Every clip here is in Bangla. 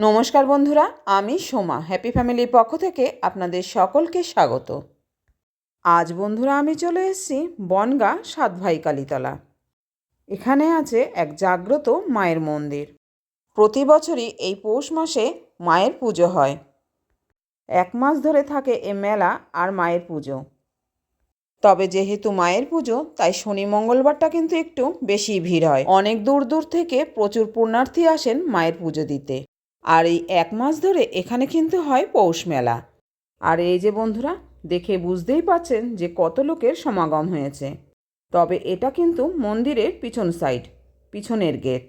নমস্কার বন্ধুরা, আমি সোমা হ্যাপি ফ্যামিলির পক্ষ থেকে আপনাদের সকলকে স্বাগত। আজ বন্ধুরা আমি চলে এসেছি বনগা সাতভাই কালীতলা এখানে আছে এক জাগ্রত মায়ের মন্দির। প্রতি বছরই এই পৌষ মাসে মায়ের পুজো হয়। এক মাস ধরে থাকে এ মেলা আর মায়ের পুজো। তবে যেহেতু মায়ের পুজো, তাই শনি মঙ্গলবারটা কিন্তু একটু বেশি ভিড় হয়। অনেক দূর দূর থেকে প্রচুর পুণ্যার্থী আসেন মায়ের পুজো দিতে। আর এই এক মাস ধরে এখানে কিন্তু হয় পৌষ মেলা। আর এই যে বন্ধুরা, দেখে বুঝতেই পাচ্ছেন যে কত লোকের সমাগম হয়েছে। তবে এটা কিন্তু মন্দিরের পিছন সাইড, পিছনের গেট।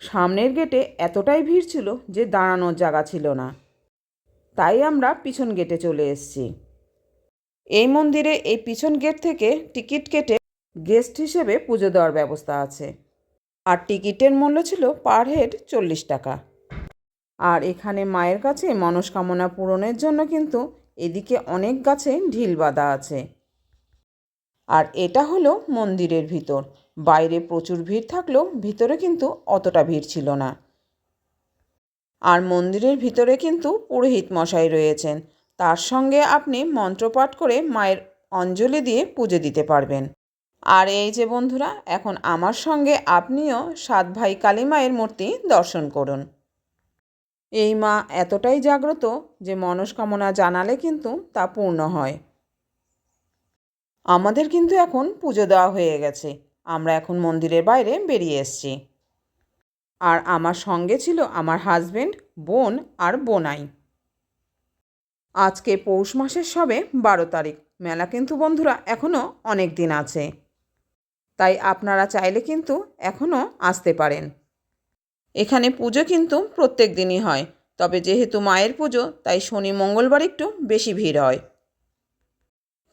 সামনের গেটে এতটাই ভিড় ছিল যে দাঁড়ানোর জায়গা ছিল না। তাই আমরা পিছন গেটে চলে এসেছি। এই মন্দিরে এই পিছন গেট থেকে টিকিট কেটে গেস্ট হিসেবে পুজো দেওয়ার ব্যবস্থা আছে। আর টিকিটের মূল্য ছিল পার হেড চল্লিশ টাকা। আর এখানে মায়ের কাছে মনস্কামনা পূরণের জন্য কিন্তু এদিকে অনেক গাছে ঢিল বাঁধা আছে। আর এটা হলো মন্দিরের ভিতর। বাইরে প্রচুর ভিড় থাকলেও ভিতরে কিন্তু অতটা ভিড় ছিল না। আর মন্দিরের ভিতরে কিন্তু পুরোহিত মশাই রয়েছেন। তার সঙ্গে আপনি মন্ত্রপাঠ করে মায়ের অঞ্জলি দিয়ে পুজো দিতে পারবেন। আর এই যে বন্ধুরা, এখন আমার সঙ্গে আপনিও সাত ভাই কালী মায়ের মূর্তি দর্শন করুন। এই মা এতটাই জাগ্রত যে মনস্কামনা জানালে কিন্তু তা পূর্ণ হয়। আমাদের কিন্তু এখন পুজো দেওয়া হয়ে গেছে। আমরা এখন মন্দিরের বাইরে বেরিয়ে এসছি। আর আমার সঙ্গে ছিল আমার হাজবেন্ড বোন আর বোনাই। আজকে পৌষ মাসের সবে বারো তারিখ। মেলা কিন্তু বন্ধুরা এখনও অনেক দিন আছে। তাই আপনারা চাইলে কিন্তু এখনও আসতে পারেন। এখানে পুজো কিন্তু প্রত্যেক দিনই হয়। তবে যেহেতু মায়ের পুজো, তাই শনি মঙ্গলবার একটু বেশি ভিড় হয়।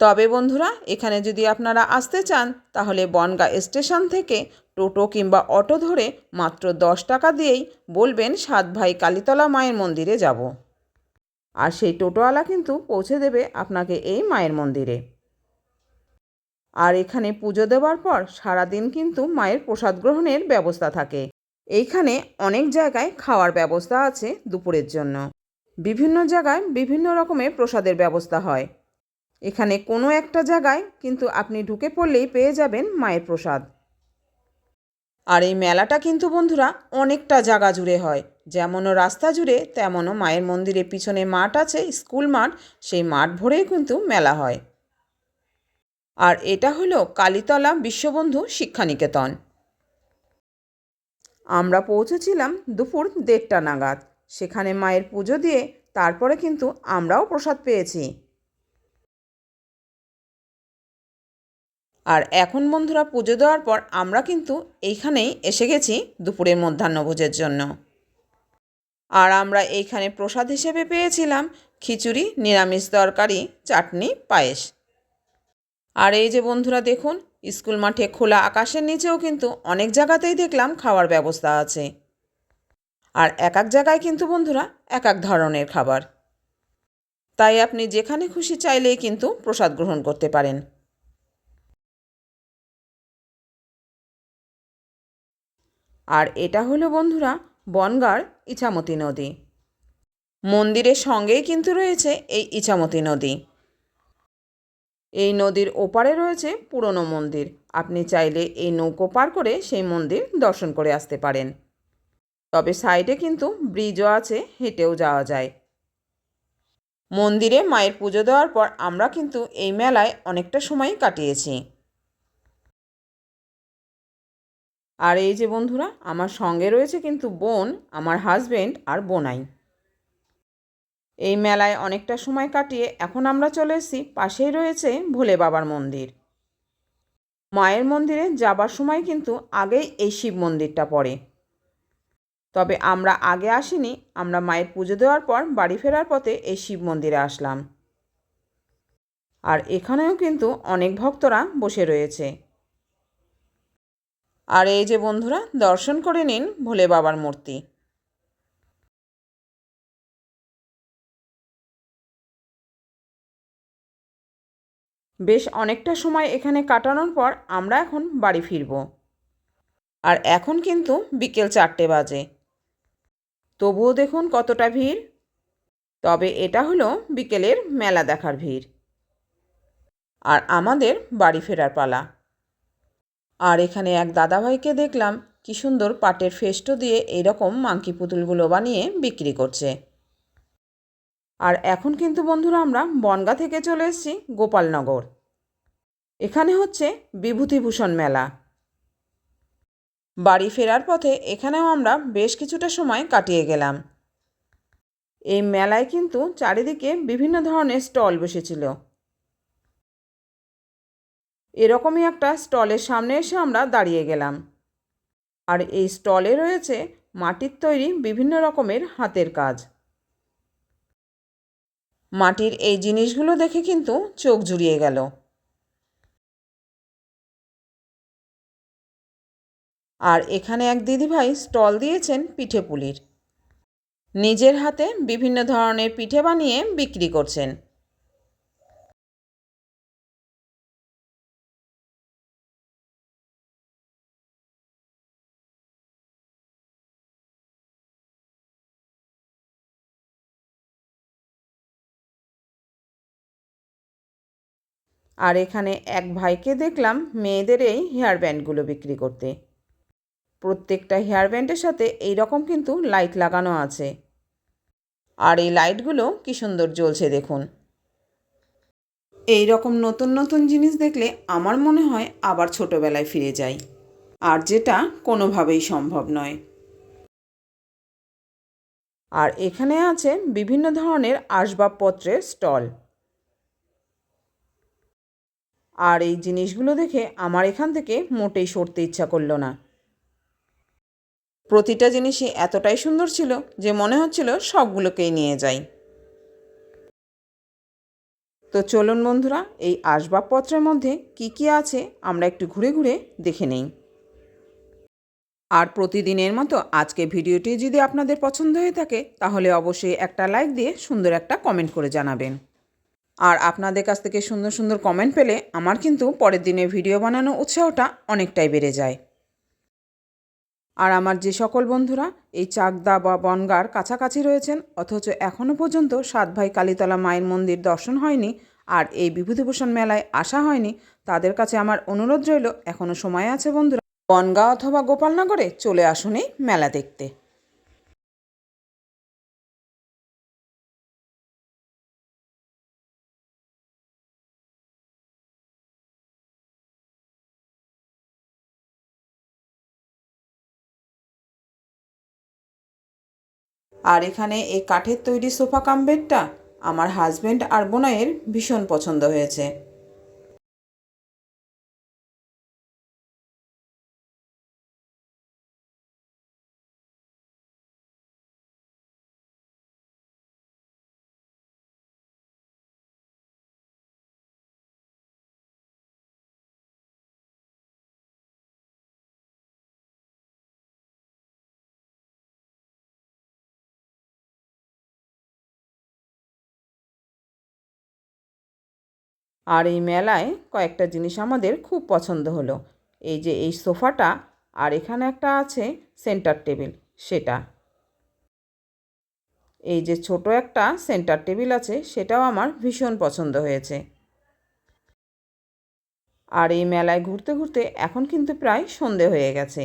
তবে বন্ধুরা, এখানে যদি আপনারা আসতে চান, তাহলে বনগা স্টেশন থেকে টোটো কিংবা অটো ধরে মাত্র দশ টাকা দিয়েই বলবেন সাত ভাই কালীতলা মায়ের মন্দিরে যাব। আর সেই টোটোওয়ালা কিন্তু পৌঁছে দেবে আপনাকে এই মায়ের মন্দিরে। আর এখানে পুজো দেওয়ার পর সারাদিন কিন্তু মায়ের প্রসাদ গ্রহণের ব্যবস্থা থাকে। এইখানে অনেক জায়গায় খাওয়ার ব্যবস্থা আছে দুপুরের জন্য। বিভিন্ন জায়গায় বিভিন্ন রকমের প্রসাদের ব্যবস্থা হয়। এখানে কোনো একটা জায়গায় কিন্তু আপনি ঢুকে পড়লেই পেয়ে যাবেন মায়ের প্রসাদ। আর এই মেলাটা কিন্তু বন্ধুরা অনেকটা জায়গা জুড়ে হয়। যেমনও রাস্তা জুড়ে, তেমনও মায়ের মন্দিরের পিছনে মাঠ আছে, স্কুল মাঠ, সেই মাঠ ভরেই কিন্তু মেলা হয়। আর এটা হলো কালীতলা বিশ্ববন্ধু শিক্ষানিকেতন। আমরা পৌঁছেছিলাম দুপুর দেড়টা নাগাদ। সেখানে মায়ের পুজো দিয়ে তারপরে কিন্তু আমরাও প্রসাদ পেয়েছি। আর এখন বন্ধুরা পুজো দেওয়ার পর আমরা কিন্তু এইখানেই এসে গেছি দুপুরের মধ্যাহ্নভোজের জন্য। আর আমরা এইখানে প্রসাদ হিসেবে পেয়েছিলাম খিচুড়ি, নিরামিষ তরকারি, চাটনি, পায়েস। আর এই যে বন্ধুরা দেখুন স্কুল মাঠে খোলা আকাশের নিচেও কিন্তু অনেক জায়গাতেই দেখলাম খাওয়ার ব্যবস্থা আছে। আর এক এক জায়গায় কিন্তু বন্ধুরা এক এক ধরনের খাবার। তাই আপনি যেখানে খুশি চাইলেই কিন্তু প্রসাদ গ্রহণ করতে পারেন। আর এটা হলো বন্ধুরা বনগার ইছামতি নদী। মন্দিরের সঙ্গেই কিন্তু রয়েছে এই ইছামতি নদী। এই নদীর ওপারে রয়েছে পুরনো মন্দির। আপনি চাইলে এই নৌকো পার করে সেই মন্দির দর্শন করে আসতে পারেন। তবে সাইডে কিন্তু ব্রিজও আছে, হেঁটেও যাওয়া যায়। মন্দিরে মায়ের পুজো দেওয়ার পর আমরা কিন্তু এই মেলায় অনেকটা সময় কাটিয়েছি। আর এই যে বন্ধুরা, আমার সঙ্গে রয়েছে কিন্তু বোন, আমার হাজবেন্ড আর বোনাই। এই মেলায় অনেকটা সময় কাটিয়ে এখন আমরা চলে এসেছি, পাশেই রয়েছে ভোলে বাবার মন্দির। মায়ের মন্দিরে যাবার সময় কিন্তু আগেই এই শিব মন্দিরটা পড়ে। তবে আমরা আগে আসিনি, আমরা মায়ের পুজো দেওয়ার পর বাড়ি ফেরার পথে এই শিব মন্দিরে আসলাম। আর এখানেও কিন্তু অনেক ভক্তরা বসে রয়েছে। আর এই যে বন্ধুরা, দর্শন করে নিন ভোলে বাবার মূর্তি। বেশ অনেকটা সময় এখানে কাটানোর পর আমরা এখন বাড়ি ফিরব। আর এখন কিন্তু বিকেল চারটে বাজে। তবুও দেখুন কতটা ভিড়। তবে এটা হলো বিকেলের মেলা দেখার ভিড়। আর আমাদের বাড়ি ফেরার পালা। আর এখানে এক দাদাভাইকে দেখলাম কি সুন্দর পাটের ফেস্টো দিয়ে এইরকম মাংকি পুতুলগুলো বানিয়ে বিক্রি করছে। আর এখন কিন্তু বন্ধুরা আমরা বনগা থেকে চলে এসেছি গোপালনগর। এখানে হচ্ছে বিভূতিভূষণ মেলা। বাড়ি ফেরার পথে এখানেও আমরা বেশ কিছুটা সময় কাটিয়ে গেলাম। এই মেলায় কিন্তু চারিদিকে বিভিন্ন ধরনের স্টল বসেছিল। এরকমই একটা স্টলের সামনে এসে আমরা দাঁড়িয়ে গেলাম। আর এই স্টলে রয়েছে মাটির তৈরি বিভিন্ন রকমের হাতের কাজ। মাটির এই জিনিসগুলো দেখে কিন্তু চোখ জুড়িয়ে গেল। আর এখানে এক দিদিভাই স্টল দিয়েছেন পিঠে পুলির। নিজের হাতে বিভিন্ন ধরনের পিঠে বানিয়ে বিক্রি করছেন। আর এখানে এক ভাইকে দেখলাম মেয়েদের এই হেয়ার ব্যান্ডগুলো বিক্রি করতে। প্রত্যেকটা হেয়ার ব্যান্ডের সাথে এই রকম কিন্তু লাইট লাগানো আছে। আর এই লাইটগুলো কি সুন্দর জ্বলছে দেখুন। এই রকম নতুন নতুন জিনিস দেখলে আমার মনে হয় আবার ছোটোবেলায় ফিরে যাই। আর যেটা কোনোভাবেই সম্ভব নয়। আর এখানে আছে বিভিন্ন ধরনের আসবাবপত্রের স্টল। আর এই জিনিসগুলো দেখে আমার এখান থেকে মোটেই সরতে ইচ্ছা করল না। প্রতিটা জিনিসই এতটাই সুন্দর ছিল যে মনে হচ্ছিল সবগুলোকেই নিয়ে যাই। তো চলুন বন্ধুরা, এই আসবাবপত্রের মধ্যে কি কি আছে আমরা একটু ঘুরে ঘুরে দেখে নেই। আর প্রতিদিনের মতো আজকে ভিডিওটি যদি আপনাদের পছন্দ হয়ে থাকে, তাহলে অবশ্যই একটা লাইক দিয়ে সুন্দর একটা কমেন্ট করে জানাবেন। আর আপনাদের কাছ থেকে সুন্দর সুন্দর কমেন্ট পেলে আমার কিন্তু পরের দিনে ভিডিও বানানো উৎসাহটা অনেকটাই বেড়ে যায়। আর আমার যে সকল বন্ধুরা, এই চাকদা বা বনগার কাছাকাছি রয়েছেন, অথচ এখনও পর্যন্ত সাত ভাই কালীতলা মায়ের মন্দির দর্শন হয়নি আর এই বিভূতিভূষণ মেলায় আসা হয়নি, তাদের কাছে আমার অনুরোধ রইল এখনও সময় আছে বন্ধুরা, বনগা অথবা গোপালনগরে চলে আসুন এই মেলা দেখতে। আর এখানে এই কাঠের তৈরি সোফা কাম বেডটা আমার হাজব্যান্ড আর বোনাইয়ের ভীষণ পছন্দ হয়েছে। আর এই মেলায় কয়েকটা জিনিস আমাদের খুব পছন্দ হলো। এই যে এই সোফাটা আর এখানে একটা আছে সেন্টার টেবিল, সেটা। এই যে ছোট একটা সেন্টার টেবিল আছে, সেটাও আমার ভীষণ পছন্দ হয়েছে। আর এই মেলায় ঘুরতে ঘুরতে এখন কিন্তু প্রায় সন্ধে হয়ে গেছে।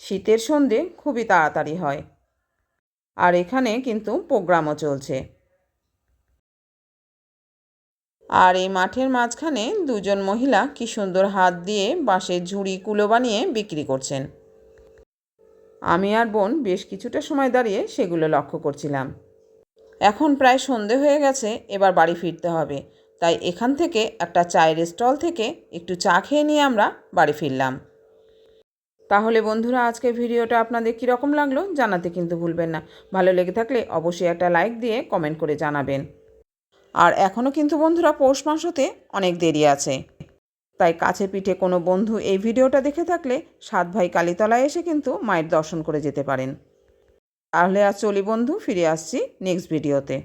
শীতের সন্ধে খুবই তাড়াতাড়ি হয়। আর এখানে কিন্তু প্রোগ্রামও চলছে। আর এই মাঠের মাঝখানে দুজন মহিলা কি সুন্দর হাত দিয়ে বাঁশের ঝুড়ি, কুলো বানিয়ে বিক্রি করছেন। আমি আর বোন বেশ কিছুটা সময় দাঁড়িয়ে সেগুলো লক্ষ্য করছিলাম। এখন প্রায় সন্ধে হয়ে গেছে, এবার বাড়ি ফিরতে হবে। তাই এখান থেকে একটা চায়ের স্টল থেকে একটু চা খেয়ে নিয়ে আমরা বাড়ি ফিরলাম। তাহলে বন্ধুরা আজকে ভিডিওটা আপনাদের কীরকম লাগল জানাতে কিন্তু ভুলবেন না। ভালো লেগে থাকলে অবশ্যই একটা লাইক দিয়ে কমেন্ট করে জানাবেন। আর এখনও কিন্তু বন্ধুরা পৌষ মাস হতে অনেক দেরি আছে। তাই কাছে পিঠে কোনো বন্ধু এই ভিডিওটা দেখে থাকলে সাত ভাই কালীতলায় এসে কিন্তু মায়ের দর্শন করে যেতে পারেন। তাহলে আর চলি বন্ধু, ফিরে আসছি নেক্সট ভিডিওতে